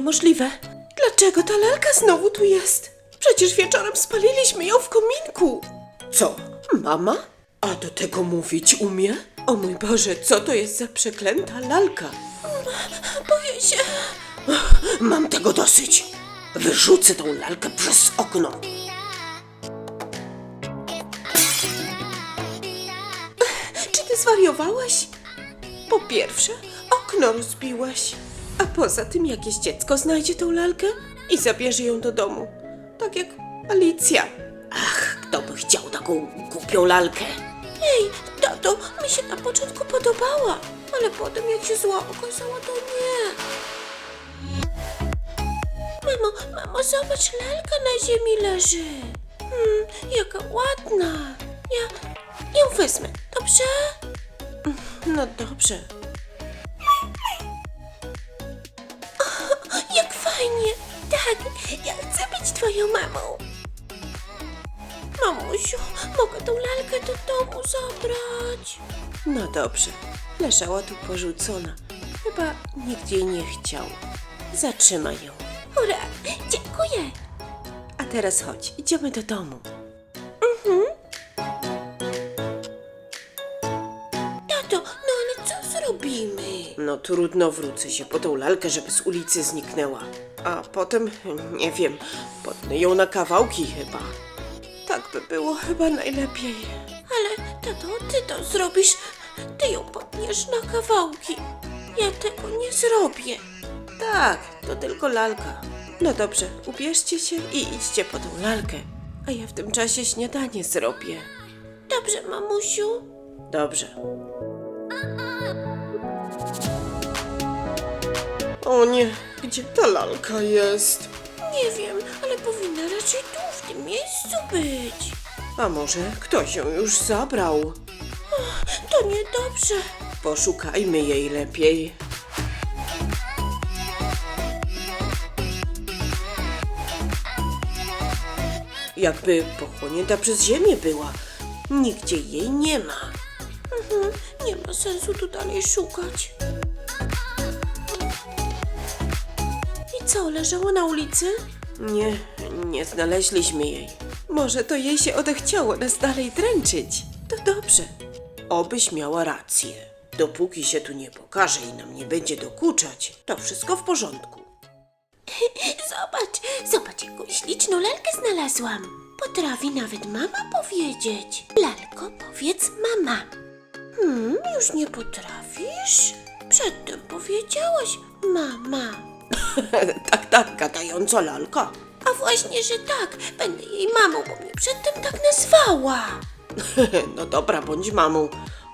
Niemożliwe. Dlaczego ta lalka znowu tu jest? Przecież wieczorem spaliliśmy ją w kominku. Co? Mama? A do tego mówić umie? O mój Boże, co to jest za przeklęta lalka? Boję się. Mam tego dosyć. Wyrzucę tą lalkę przez okno. Czy ty zwariowałeś? Po pierwsze, okno rozbiłeś. A poza tym jakieś dziecko znajdzie tą lalkę i zabierze ją do domu. Tak jak Alicja. Ach, kto by chciał taką głupią lalkę? Ej, tato, mi się na początku podobała, ale potem jak się zła okazała, to nie. Mamo, mamo, zobacz, lalka na ziemi leży. Hmm, jaka ładna. Ja ją wezmę, dobrze? No dobrze. Tak, ja chcę być twoją mamą. Mamusiu, mogę tą lalkę do domu zabrać? No dobrze. Leżała tu porzucona. Chyba nikt jej nie chciał. Zatrzymaj ją. Ura, dziękuję. A teraz chodź, idziemy do domu. Zrobimy? No trudno, wrócę się po tą lalkę, żeby z ulicy zniknęła. A potem, nie wiem, potnę ją na kawałki chyba. Tak by było chyba najlepiej. Ale tato, ty to zrobisz. Ty ją potniesz na kawałki. Ja tego nie zrobię. Tak, to tylko lalka. No dobrze, ubierzcie się i idźcie po tą lalkę. A ja w tym czasie śniadanie zrobię. Dobrze, mamusiu. Dobrze. O nie, gdzie ta lalka jest? Nie wiem, ale powinna raczej tu, w tym miejscu być. A może ktoś ją już zabrał? To niedobrze. Poszukajmy jej lepiej. Jakby pochłonięta przez ziemię była. Nigdzie jej nie ma. Mhm, nie ma sensu tu dalej szukać. Co, leżała na ulicy? Nie, nie znaleźliśmy jej. Może to jej się odechciało nas dalej dręczyć. To dobrze. Obyś miała rację. Dopóki się tu nie pokaże i nam nie będzie dokuczać, to wszystko w porządku. Zobacz, zobacz, jaką śliczną lalkę znalazłam. Potrafi nawet mama powiedzieć. Lalko, powiedz mama. Hmm, już nie potrafisz? Przedtem powiedziałaś mama. tak, tak, gadająca lalka. A właśnie, że tak. Będę jej mamą, bo mnie przedtem tak nazwała. no dobra, bądź mamą.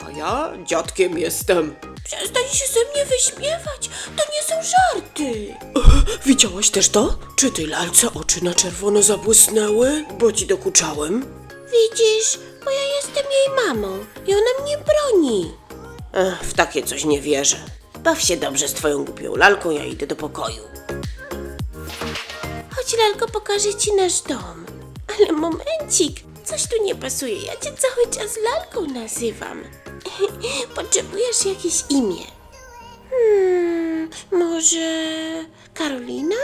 A ja dziadkiem jestem. Przestań się ze mnie wyśmiewać. To nie są żarty. Widziałaś też to? Czy tej lalce oczy na czerwono zabłysnęły? Bo ci dokuczałem. Widzisz, bo ja jestem jej mamą i ona mnie broni. Ech, w takie coś nie wierzę. Baw się dobrze z twoją głupią lalką, ja idę do pokoju. Chodź, lalko, pokażę ci nasz dom. Ale momencik, coś tu nie pasuje. Ja cię cały czas lalką nazywam. Potrzebujesz jakieś imię. Hmm, może Karolina?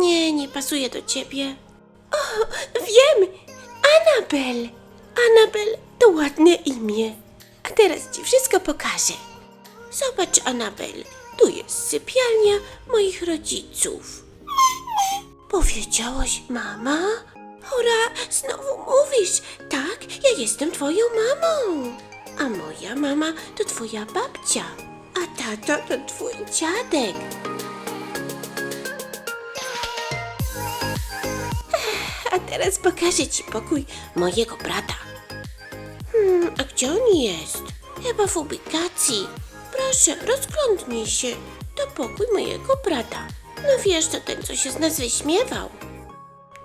Nie, nie pasuje do ciebie. O, wiem! Anabel! Anabel to ładne imię. A teraz ci wszystko pokażę. Zobacz, Anabel, tu jest sypialnia moich rodziców. Powiedziałaś mama? Ura, znowu mówisz. Tak, ja jestem twoją mamą. A moja mama to twoja babcia. A tato to twój dziadek. A teraz pokażę ci pokój mojego brata. Hmm, a gdzie on jest? Chyba w ubikacji. Proszę, rozglądnij się. To pokój mojego brata. No wiesz, to ten, co się z nas wyśmiewał.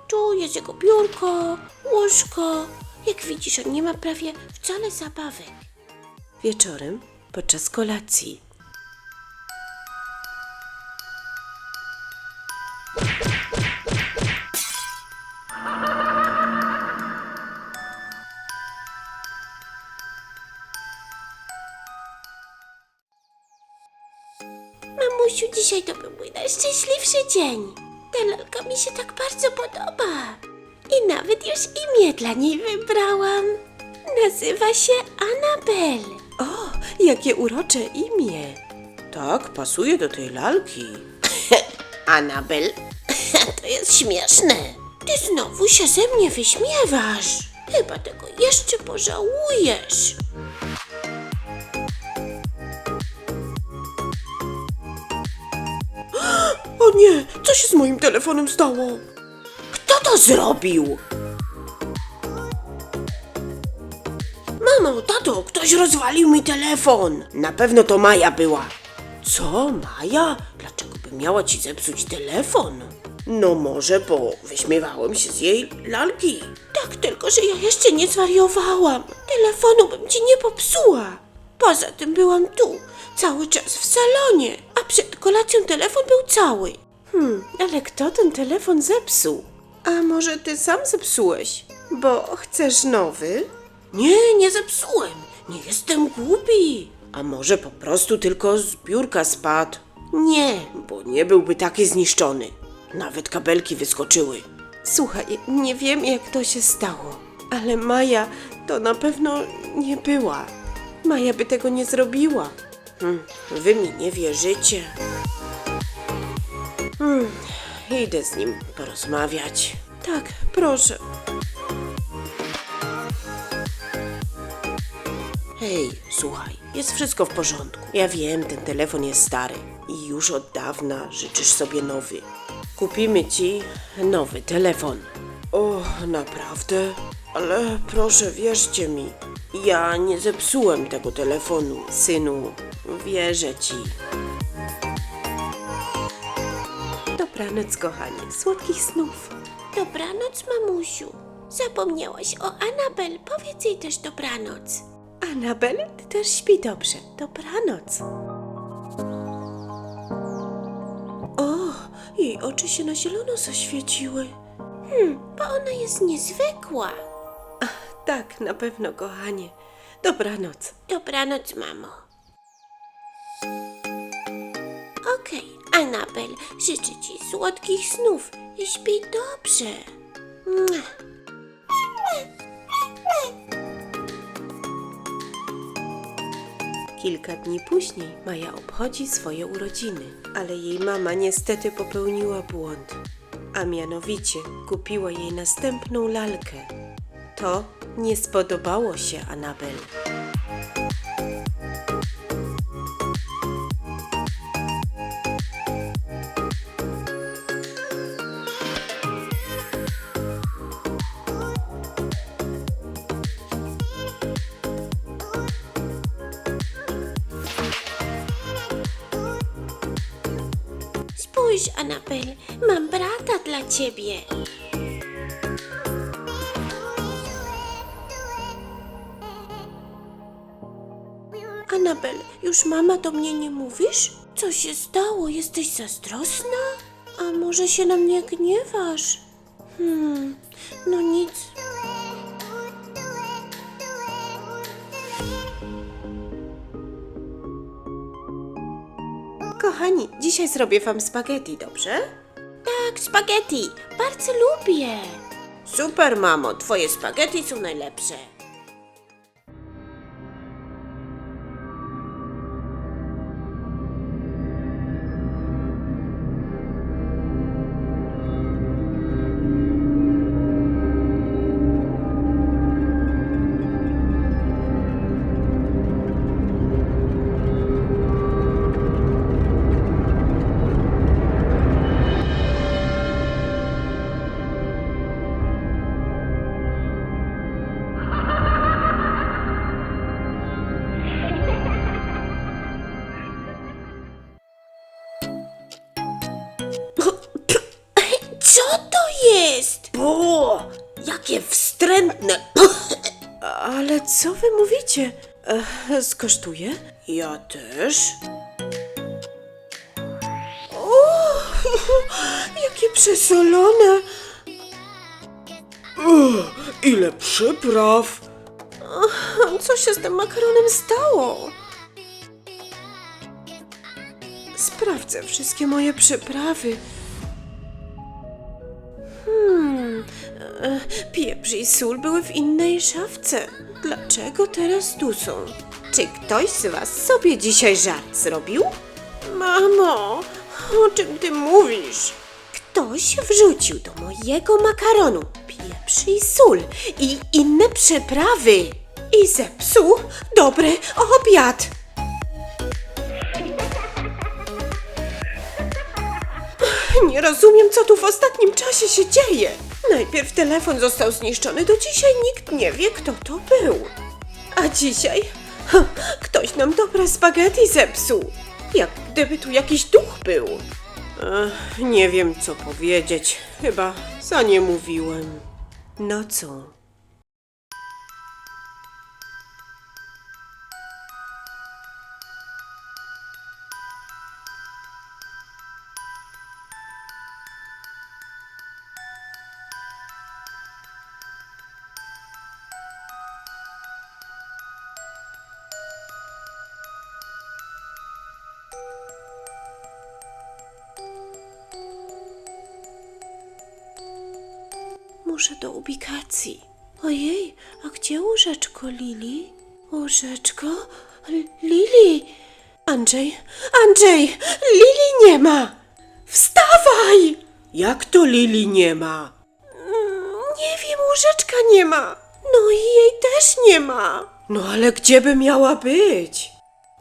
Tu jest jego biurko, łóżko. Jak widzisz, on nie ma prawie wcale zabawek. Wieczorem, podczas kolacji. Mamusiu, dzisiaj to był mój najszczęśliwszy dzień. Ta lalka mi się tak bardzo podoba. I nawet już imię dla niej wybrałam. Nazywa się Anabel. O, jakie urocze imię. Tak, pasuje do tej lalki. Anabel? to jest śmieszne. Ty znowu się ze mnie wyśmiewasz. Chyba tego jeszcze pożałujesz. Nie, co się z moim telefonem stało? Kto to zrobił? Mamo, tato, ktoś rozwalił mi telefon. Na pewno to Maja była. Co, Maja? Dlaczego by miała ci zepsuć telefon? No może, bo wyśmiewałem się z jej lalki. Tak, tylko że ja jeszcze nie zwariowałam. Telefonu bym ci nie popsuła. Poza tym byłam tu, cały czas w salonie, a przed kolacją telefon był cały. Hmm, ale kto ten telefon zepsuł? A może ty sam zepsułeś? Bo chcesz nowy? Nie, nie zepsułem. Nie jestem głupi. A może po prostu tylko z biurka spadł? Nie, Bo nie byłby taki zniszczony. Nawet kabelki wyskoczyły. Słuchaj, nie wiem jak to się stało, ale Maja to na pewno nie była. Maja by tego nie zrobiła. Hmm, wy mi nie wierzycie. Hmm, idę z nim porozmawiać. Tak, proszę. Hej, słuchaj, jest wszystko w porządku. Ja wiem, ten telefon jest stary i już od dawna życzysz sobie nowy. Kupimy ci nowy telefon. O, naprawdę? Ale proszę, wierzcie mi, ja nie zepsułem tego telefonu, synu. Wierzę ci. Dobranoc, kochanie. Słodkich snów. dobranoc, mamusiu. Zapomniałaś o Anabel, powiedz jej też dobranoc. Anabel, ty też śpi dobrze. Dobranoc. O, jej oczy się na zielono zaświeciły. Bo ona jest niezwykła. Tak, na pewno, kochanie. Dobranoc. Dobranoc, mamo. Anabel, życzę ci słodkich snów i śpij dobrze. Kilka dni później Maja obchodzi swoje urodziny, ale jej mama niestety popełniła błąd, a mianowicie kupiła jej następną lalkę. To nie spodobało się Anabel. Anabel, mam brata dla ciebie. Anabel, już mama do mnie nie mówisz? Co się stało? Jesteś zazdrosna? A może się na mnie gniewasz? Hmm, no nic. Kochani, dzisiaj zrobię wam spaghetti, dobrze? Tak, spaghetti. Bardzo lubię. Super, mamo, twoje spaghetti są najlepsze. Mówicie? E, skosztuję? Ja też. O, jakie przesolone. ile przypraw. Co się z tym makaronem stało? Sprawdzę wszystkie moje przyprawy. Pieprz i sól były w innej szafce. Dlaczego teraz tu są? Czy ktoś z was sobie dzisiaj żart zrobił? Mamo, o czym ty mówisz? Ktoś wrzucił do mojego makaronu pieprz i sól i inne przyprawy. I zepsuł dobry obiad. Nie rozumiem, co tu w ostatnim czasie się dzieje. Najpierw telefon został zniszczony, do dzisiaj nikt nie wie, kto to był. A dzisiaj ha, ktoś nam dobre spaghetti zepsuł. Jak gdyby tu jakiś duch był. Nie wiem, co powiedzieć. Chyba za nie mówiłem. No Muszę do ubikacji. Ojej, a gdzie łóżeczko Lili? Łóżeczko? Lili! Andrzej, Andrzej, Lili nie ma! Wstawaj! Jak to Lili nie ma? Nie wiem, łóżeczka nie ma. No i jej też nie ma. No ale gdzie by miała być?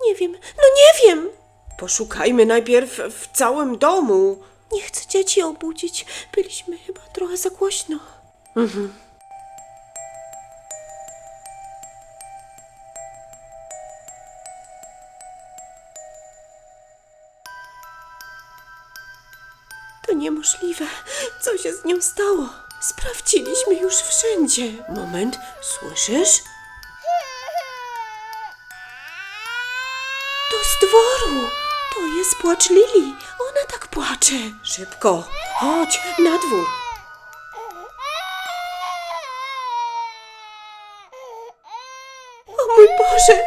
Nie wiem, no nie wiem. Poszukajmy najpierw w całym domu. Nie chcę dzieci obudzić. Byliśmy chyba trochę za głośno. To niemożliwe. Co się z nią stało? Sprawdziliśmy już wszędzie. Moment, słyszysz? To z dworu. To jest płacz Lili. Ona tak płacze. Szybko, chodź na dwór. Boże!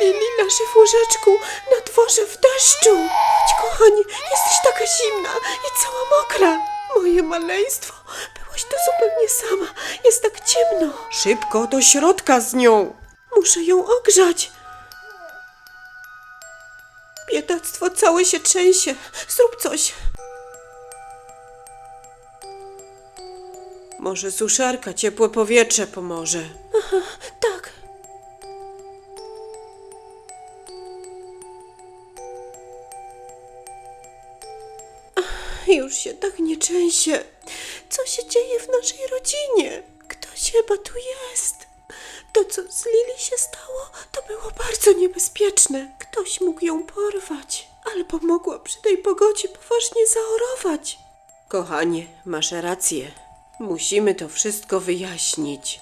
Lili leży w łóżeczku na dworze w deszczu. Chodź, kochanie, jesteś taka zimna i cała mokra. Moje maleństwo, byłaś tu zupełnie sama. Jest tak ciemno. Szybko do środka z nią. Muszę ją ogrzać. Biedactwo całe się trzęsie. Zrób coś. Może suszarka, ciepłe powietrze pomoże. Tak. Już się tak nie trzęsie. Co się dzieje w naszej rodzinie? Ktoś chyba tu jest. To, co z Lili się stało, to było bardzo niebezpieczne. Ktoś mógł ją porwać, albo mogła przy tej pogodzie poważnie zaorować. Kochanie, masz rację. Musimy to wszystko wyjaśnić.